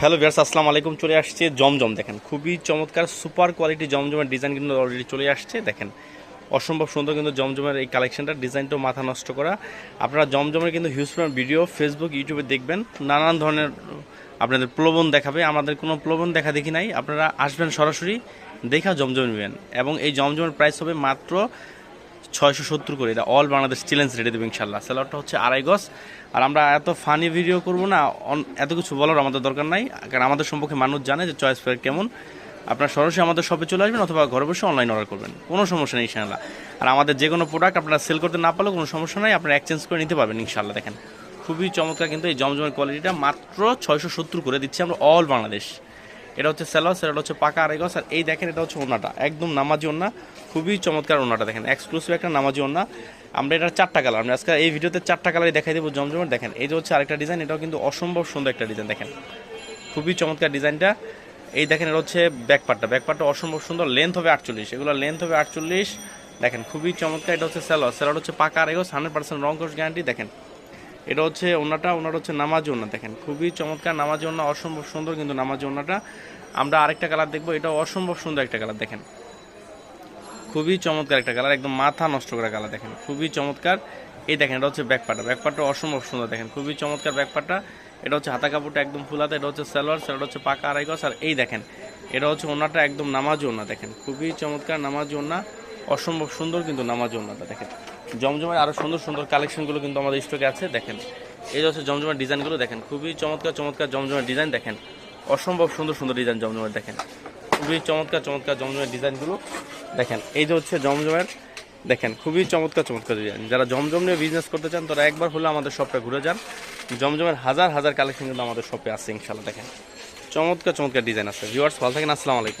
Hello viewers আসসালামু আলাইকুম। চলে আসছে জমজম। দেখেন, খুবই চমৎকার, সুপার কোয়ালিটি জমজমের ডিজাইন কিন্তু অলরেডি চলে আসছে। দেখেন, অসম্ভব সুন্দর কিন্তু জমজমের এই কালেকশনটার ডিজাইনটাও মাথা নষ্ট করা। আপনারা জমজমের কিন্তু হিউজ পরিমাণ ভিডিও ফেসবুক ইউটিউবে দেখবেন। নানান ধরনের আপনাদের প্রলোভন দেখাবে। আমাদের কোনো প্রলোভন দেখা দেখি নাই। আপনারা আসবেন সরাসরি, দেখা জমজম নেবেন। এবং এই জমজমের প্রাইস হবে মাত্র ছয়শো সত্তর করে। এটা অল বাংলাদেশ চ্যালেঞ্জ রেডি দেবে ইনশাল্লাহ স্যালারটা হচ্ছে আড়াই গজ। আর আমরা এত ফানি ভিডিও করব না এত কিছু বলার আমাদের দরকার নাই। কারণ আমাদের সম্পর্কে মানুষ জানে যে চয়েস ফেয়ার কেমন। আপনার সরাসরি আমাদের শপে চলে আসবেন অথবা ঘরে বসে অনলাইন অর্ডার করবেন। কোনো সমস্যা নেই ইনশাল্লাহ আর আমাদের যে কোনো প্রোডাক্ট আপনারা সেল করতে না পারলেও কোনো সমস্যা নাই, আপনারা এক্সচেঞ্জ করে নিতে পারবেন ইনশাল্লাহ দেখেন। খুবই চমৎকার কিন্তু এই জমজমের কোয়ালিটিটা মাত্র ছয়শো সত্তর করে দিচ্ছি আমরা অল বাংলাদেশ। এটা হচ্ছে স্যালোয়ার এটা হচ্ছে পাকা গজ আর এই দেখেন এটা হচ্ছে ওনাটা একদম নামাজি ওনা খুবই চমৎকার ওনাটা দেখেন। এক্সক্লুসিভ একটা নামাজি ওনা আমরা এটা চারটা কালার আমরা আজকে এই ভিডিওতে চারটা কালারই দেখাই দেবো জমজমের। দেখেন, এই যে হচ্ছে আরেকটা ডিজাইন এটাও কিন্তু অসম্ভব সুন্দর একটা ডিজাইন দেখেন। খুবই চমৎকার ডিজাইনটা এই দেখেন, এটা হচ্ছে ব্যাকপার্টটা ব্যাকপার্টটা অসম্ভব সুন্দর লেন্থ হবে আটচল্লিশ। এগুলো লেন্থ হবে আটচল্লিশ। দেখেন, খুবই চমৎকার, এটা হচ্ছে স্যালোয়ার স্যালোয়ার হচ্ছে পাকা আড়াই গজ হান্ড্রেড পার্সেন্ট রং কোর্স গ্যারান্টি দেখেন। এটা হচ্ছে ওনাটা, ওনার হচ্ছে নামাজি ওনা, দেখেন। খুবই চমৎকার নামাজি ওনা, অসম্ভব সুন্দর কিন্তু নামাজি ওনাটা। আমরা আরেকটা কালার দেখব, এটা অসম্ভব সুন্দর একটা কালার, দেখেন। খুবই চমৎকার একটা কালার, একদম মাথা নষ্ট করা কালার, দেখেন। খুবই চমৎকার। এই দেখেন, এটা হচ্ছে ব্যাকপাটা ব্যাকপাটা অসম্ভব সুন্দর, দেখেন। খুবই চমৎকার ব্যাকপাটা এটা হচ্ছে হাতা কাপড়টা একদম ফুলাতে, এটা হচ্ছে সালোয়ার সেটা হচ্ছে পাকা আড়াই গজ, আর এই দেখেন, এটা হচ্ছে ওনাটা একদম নামাজ ওনা, দেখেন। খুবই চমৎকার নামাজ ওনা, অসম্ভব সুন্দর কিন্তু নামাজ ওনাটা, দেখেন। জমজমের আরও সুন্দর সুন্দর কালেকশনগুলো কিন্তু আমাদের স্টকে আছে, দেখেন। এই যে হচ্ছে জমজমের ডিজাইনগুলো, দেখেন, খুবই চমৎকার চমৎকার জমজমের ডিজাইন, দেখেন। অসম্ভব সুন্দর সুন্দর ডিজাইন জমজমের, দেখেন। খুবই চমৎকার চমৎকার জমজমের ডিজাইনগুলো, দেখেন। এই যে হচ্ছে জমজমের, দেখেন, খুবই চমৎকার চমৎকার ডিজাইন। যারা জমজম নিয়ে বিজনেস করতে চান, তারা একবার হলে আমাদের শপটা ঘুরে যান। জমজমের হাজার হাজার কালেকশন কিন্তু আমাদের শপে আছে ইনশাল্লাহ দেখেন। চমৎকার চমৎকার ডিজাইন আছে। ভিউয়ার্স ভালো থাকেন, আসসালামু আলাইকুম।